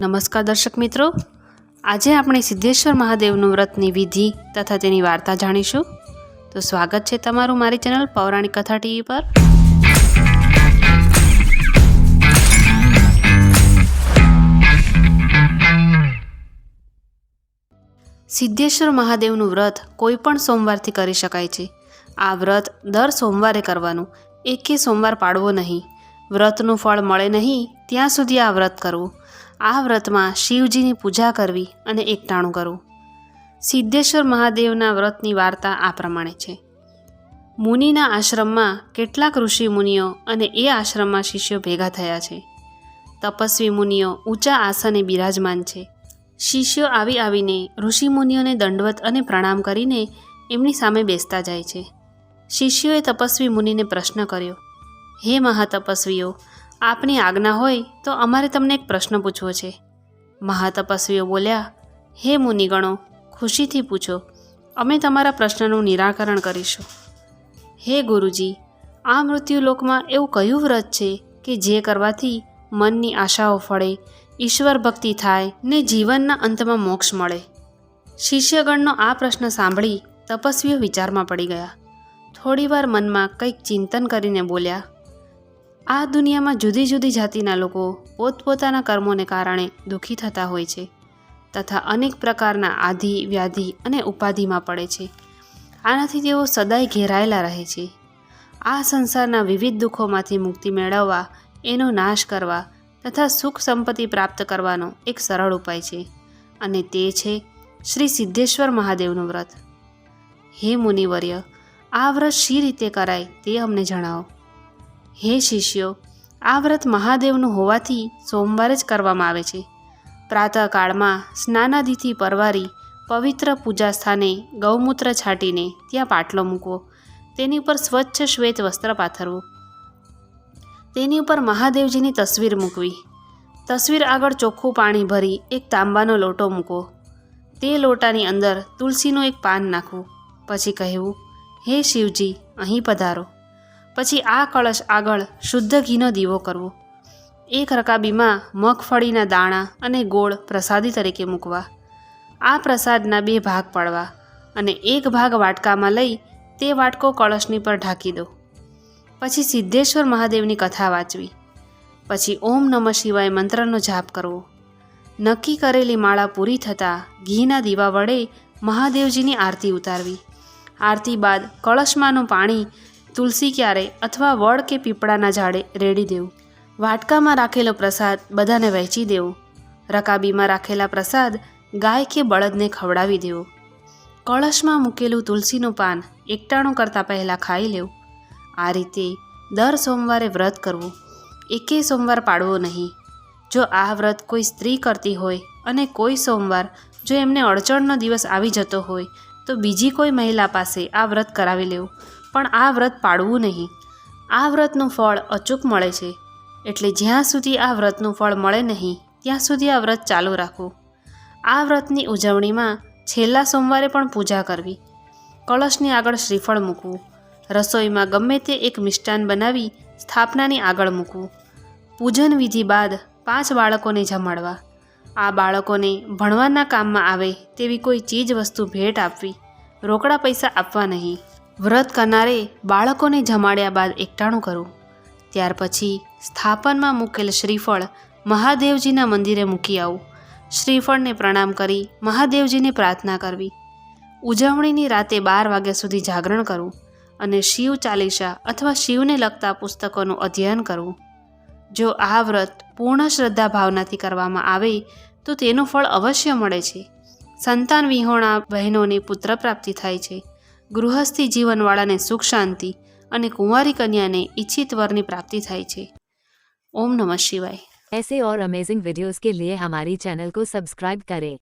નમસ્કાર દર્શક મિત્રો. આજે આપણે સિદ્ધેશ્વર મહાદેવનું વ્રતની વિધિ તથા તેની વાર્તા જાણીશું. તો સ્વાગત છે તમારું મારી ચેનલ પૌરાણિક કથા ટીવી પર. સિદ્ધેશ્વર મહાદેવનું વ્રત કોઈ પણ સોમવારથી કરી શકાય છે. આ વ્રત દર સોમવારે કરવાનું. એકે સોમવાર પાડવો નહીં. વ્રતનું ફળ મળે નહીં, ત્યાં સુધી આ વ્રત કરવું. આ વ્રતમાં શિવજીની પૂજા કરવી અને એકટાણું કરવું. સિદ્ધેશ્વર મહાદેવના વ્રતની વાર્તા આ પ્રમાણે છે. મુનિના આશ્રમમાં કેટલાક ઋષિ મુનિઓ અને એ આશ્રમમાં શિષ્યો ભેગા થયા છે. તપસ્વી મુનિઓ ઊંચા આસને બિરાજમાન છે. શિષ્યો આવી આવીને ઋષિ મુનિઓને દંડવત અને પ્રણામ કરીને એમની સામે બેસતા જાય છે. શિષ્યોએ તપસ્વી મુનિને પ્રશ્ન કર્યો, હે મહાતપસ્વીઓ આપની આજ્ઞા હોય તો અમારે તમને એક પ્રશ્ન પૂછવો છે. મહાતપસ્વીઓ બોલ્યા, હે મુનિગણો, ખુશીથી પૂછો, અમે તમારા પ્રશ્નનું નિરાકરણ કરીશું. હે ગુરુજી, આ મૃત્યુલોકમાં એવું કયું વ્રત છે કે જે કરવાથી મનની આશાઓ ફળે, ઈશ્વર ભક્તિ થાય ને જીવનના અંતમાં મોક્ષ મળે? શિષ્યગણનો આ પ્રશ્ન સાંભળી તપસ્વીઓ વિચારમાં પડી ગયા. થોડીવાર મનમાં કંઈક ચિંતન કરીને બોલ્યા આ દુનિયામાં જુદી જુદી જાતિના લોકો પોતપોતાના કર્મોને કારણે દુઃખી થતા હોય છે તથા અનેક પ્રકારના આધિ, વ્યાધિ અને ઉપાધિમાં પડે છે. આનાથી તેઓ સદાય ઘેરાયેલા રહે છે. આ સંસારના વિવિધ દુઃખોમાંથી મુક્તિ મેળવવા, એનો નાશ કરવા તથા સુખ સંપત્તિ પ્રાપ્ત કરવાનો એક સરળ ઉપાય છે અને તે છે શ્રી સિદ્ધેશ્વર મહાદેવનું વ્રત. હે મુનિવર્ય, આ વ્રત શી રીતે કરાય તે અમને જણાવો. હે શિષ્યો, આ વ્રત મહાદેવનું હોવાથી સોમવારે જ કરવામાં આવે છે. પ્રાતઃકાળમાં સ્નાનાદિથી પરવારી પવિત્ર પૂજા સ્થાને ગૌમૂત્ર છાંટીને ત્યાં પાટલો મૂકવો. તેની ઉપર સ્વચ્છ શ્વેત વસ્ત્ર પાથરવું. તેની ઉપર મહાદેવજીની તસવીર મૂકવી. તસવીર આગળ ચોખ્ખું પાણી ભરી એક તાંબાનો લોટો મૂકો તે લોટાની અંદર તુલસીનું એક પાન નાખવું. પછી કહેવું, હે શિવજી, અહીં પધારો. પછી આ કળશ આગળ શુદ્ધ ઘીનો દીવો કરવો. એક રકાબીમાં મગફળીના દાણા અને ગોળ પ્રસાદી તરીકે મૂકવા. આ પ્રસાદના બે ભાગ પાડવા અને એક ભાગ વાટકામાં લઈ તે વાટકો કળશની પર ઢાંકી દો. પછી સિદ્ધેશ્વર મહાદેવની કથા વાંચવી. પછી ઓમ નમઃ શિવાય મંત્રનો જાપ કરવો. નક્કી કરેલી માળા પૂરી થતાં ઘીના દીવા વડે મહાદેવજીની આરતી ઉતારવી. આરતી બાદ કળશમાંનું પાણી તુલસી ક્યારે અથવા વડ કે પીપળાના ઝાડે રેડી દેવું. વાટકામાં રાખેલો પ્રસાદ બધાને વહેંચી દેવો. રકાબીમાં રાખેલા પ્રસાદ ગાય કે બળદને ખવડાવી દેવો. કળશમાં મૂકેલું તુલસીનું પાન એકટાણું કરતાં પહેલાં ખાઈ લેવું. આ રીતે દર સોમવારે વ્રત કરવું. એકે સોમવાર પાડવો નહીં. જો આ વ્રત કોઈ સ્ત્રી કરતી હોય અને કોઈ સોમવાર જો એમને અડચણનો દિવસ આવી જતો હોય તો બીજી કોઈ મહિલા પાસે આ વ્રત કરાવી લેવું. પણ આ વ્રત પાડવું નહીં. આ વ્રતનું ફળ અચૂક મળે છે. એટલે જ્યાં સુધી આ વ્રતનું ફળ મળે નહીં, ત્યાં સુધી આ વ્રત ચાલુ રાખવું. આ વ્રતની ઉજવણીમાં છેલ્લા સોમવારે પણ પૂજા કરવી. કળશની આગળ શ્રીફળ મૂકવું. રસોઈમાં ગમે તે એક મિષ્ટાન બનાવી સ્થાપનાની આગળ મૂકવું. પૂજન વિધિ બાદ પાંચ બાળકોને જમાડવા. આ બાળકોને ભણવાના કામમાં આવે તેવી કોઈ ચીજ વસ્તુ ભેટ આપવી. રોકડા પૈસા આપવા નહીં. વ્રત કરનારે બાળકોને જમાડ્યા બાદ એકટાણું કરવું ત્યાર પછી સ્થાપનમાં મૂકેલ શ્રીફળ મહાદેવજીના મંદિરે મૂકી આવું. શ્રીફળને પ્રણામ કરી મહાદેવજીને પ્રાર્થના કરવી. ઉજવણીની રાતે બાર વાગ્યા સુધી જાગરણ કરવું અને શિવ ચાલીસા અથવા શિવને લગતા પુસ્તકોનું અધ્યયન કરવું જો આ વ્રત પૂર્ણ શ્રદ્ધા ભાવનાથી કરવામાં આવે, તો તેનું ફળ અવશ્ય મળે છે. સંતાન વિહોણા બહેનોને પુત્ર પ્રાપ્તિ થાય છે. ગૃહસ્થી જીવનવાળાને સુખ શાંતિ અને કુંવારી કન્યાને ઈચ્છિત વરની પ્રાપ્તિ થાય છે ઓમ નમઃ શિવાય ऐसे और अमेजिंग वीडियोस के लिए हमारी चैनल को सब्सक्राइब करें